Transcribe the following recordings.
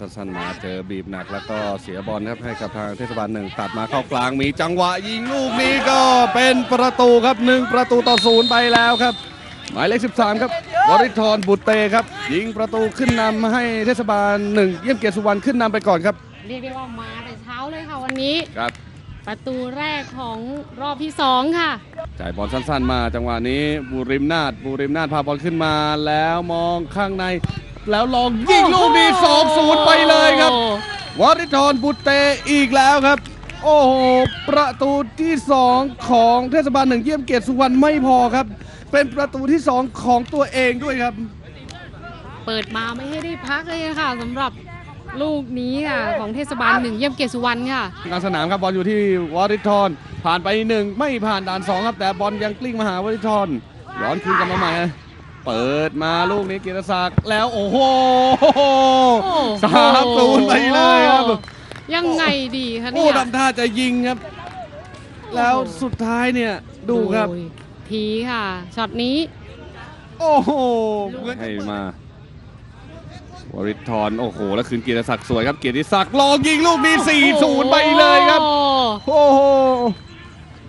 สั้นมาเจอบีบหนักแล้วก็เสียบอลครับให้กับทางเทศบาลหนึ่งตัดมาเข้ากลางมีจังหวะยิงลูกนี้ก็เป็นประตูครับหนึ่งประตูต่อศูนย์ไปแล้วครับ หมายเลข 13 ครับวริธรบุตรเตครับ ยิงประตูขึ้นนำให้เทศบาลหนึ่งเยี่ยมเกียรติสุวรรณขึ้นนำไปก่อนครับเรียกได้ว่ามาแต่เช้าเลยค่ะวันนี้ครับ ประตูแรกของรอบที่สองค่ะจ่ายบอลสั้นๆ มาจังหวะนี้บูริมนาดบูริมนาดพาบอลขึ้นมาแล้วมองข้างใน แล้วลองยิงลูกนี้2-0ไปเลยครับ วริธรบุตรเตอีกแล้วครับ โอ้โห ประตูที่ 2 ของเทศบาลหนึ่งเยี่ยมเกียรติสุวรรณไม่พอครับ เป็นประตูที่ 2 ของตัวเองด้วยครับ เปิดมาไม่ให้ได้พักเลยค่ะสำหรับลูกนี้ค่ะของเทศบาลหนึ่งเยี่ยมเกียรติสุวรรณค่ะ กลางสนามครับบอลอยู่ที่วริธรผ่านไปหนึ่งไม่ผ่านด่านสองครับ แต่บอลยังกลิ้งมาหาวริธรย้อนคืนกลับมาใหม่ เปิดมาลูกนี้เกียรติศักดิ์แล้วโอ้โหโอ้โหสามศูนย์ไปเลยครับ ยังไงดีคะโอ้เนี่ยทำท่าจะยิงครับ แล้วสุดท้ายเนี่ยดูครับโอ้ยทีค่ะช็อตนี้ โอ้โหให้มาวริธรโอ้โห แล้วคืนเกียรติศักดิ์สวยครับ เกียรติศักดิ์ลองยิงลูกนี้4-0ไปเลยครับ โอ้โอ้โห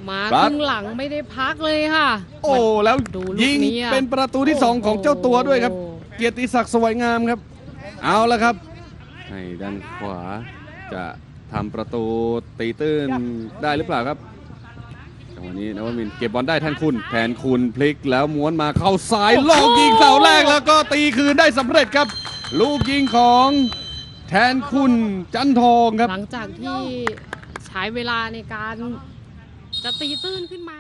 มาครัคบรึ่งหลังไม่ได้พักเลยค่ะ โอ้แล้วดูลูกยิงนี้อะเป็นประตูที่2ของเจ้าตัวด้วยครับโอ้เกียรติศักดิ์สวยงามครับ เอาละครับให้ด้านขวาจะทำประตูตีตื้นได้หรือเปล่าครับจังหวะนี้นวมินทร์เก็บบอลได้แทนคุณแทนคุณพลิกแล้วม้วนมาเข้าซ้ายลองยิงเสาแรกแล้วก็ตีคืนได้สำเร็จครับ ลูกยิงของแทนคุณจันทองครับ หลังจากที่ใช้เวลาในการ จะตีตื้นขึ้นมา